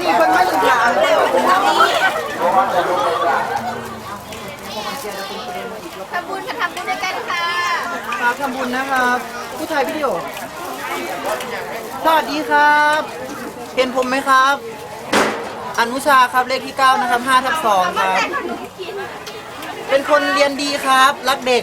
นี่คนมาอยู่ถามเร็วมันจะมีทำบุญกันทำด้วยกันค่ะครับทำบุญนะครับ ผู้ถ่ายวิดีโอสวัสดีครับ เห็นผมไหมครับ อนุชาครับเลขที่ 9 นะครับ5ทับ2ครับ เป็นคนเรียนดีครับ รักเด็ก